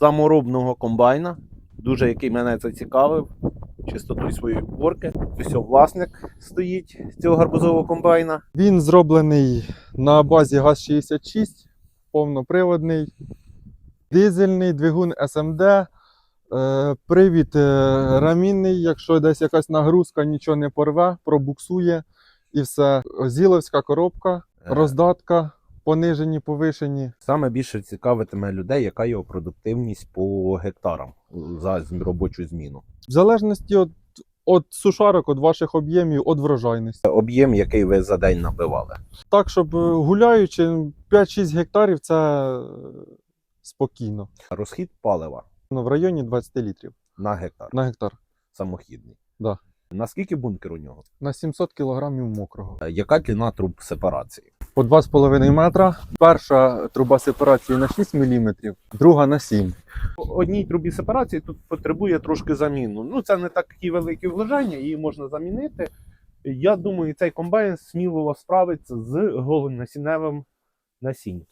саморобного комбайна, дуже який мене зацікавив, чистотою своєї уборки. Ось власник стоїть цього гарбузового комбайна. Він зроблений на базі ГАЗ-66, повноприводний, дизельний, двигун СМД, е, привід е, рамінний, якщо десь якась нагрузка, нічого не порве, пробуксує і все. Зіловська коробка, Е. роздатка, понижені, повишені. Саме більше цікавитиме людей, яка його продуктивність по гектарам за робочу зміну. В залежності від, від сушарок, від ваших об'ємів, від врожайності. Об'єм, який ви за день набивали. Так, щоб е, гуляючи 5-6 гектарів, це е, спокійно. Розхід палива Ну, в районі 20 літрів на гектар на гектар. самохідний. Да. Наскільки бункер у нього? На 700 кілограмів мокрого. Е, Яка длина труб сепарації? По 2,5 метра. Перша труба сепарації на 6 мм, друга на 7. Одній трубі сепарації тут потребує трошки заміну. Ну, це не такі великі вложення, її можна замінити. Я думаю, цей комбайн сміливо справиться з голонасінневим насінням.